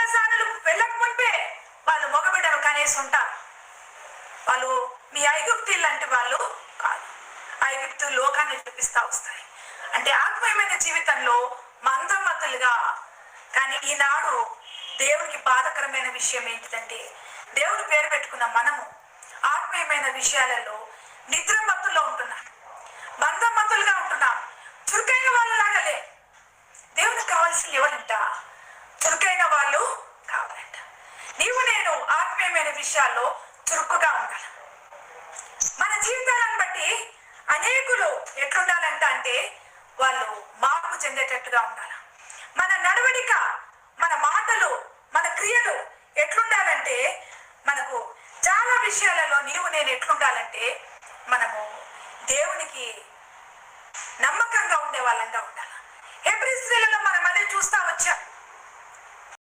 పర్వతశాలలు వెళ్ళక మునిపే వాళ్ళు మగబిడ్డలు కనేసి ఉంటారు. వాళ్ళు మీ ఐగుప్తి లాంటి వాళ్ళు కాదు. ఐగుప్తు లోకాన్ని చూపిస్తా వస్తాయి. అంటే ఆత్మీయమైన జీవితంలో మందమతులుగా కానీ ఈనాడు దేవునికి బాధకరమైన విషయం ఏంటిదంటే దేవుని పేరు పెట్టుకున్న మనము ఆత్మీయమైన విషయాలలో నిద్రమత్తులో ఉంటున్నాం. మందమతులుగా ఉంటున్నాం. చురుకైన వాళ్ళలాగలే. దేవునికి కావాల్సిన ఎవరంట? చురుకైన నీవు నేను ఆత్మీయమైన విషయాల్లో చురుకుగా ఉండాలి. మన జీవితాలను బట్టి అనేకులు ఎట్లుండాలంట అంటే వాళ్ళు మార్పు చెందేటట్టుగా ఉండాలి. మన నడవడిక మన మాటలు మన క్రియలు ఎట్లుండాలంటే మనకు చాలా విషయాలలో నీవు నేను ఎట్లుండాలంటే మనము దేవునికి నమ్మకంగా ఉండే వాళ్ళంగా ఉండాలి. హెబ్రి స్త్రీలలో మనం అదే చూస్తాం.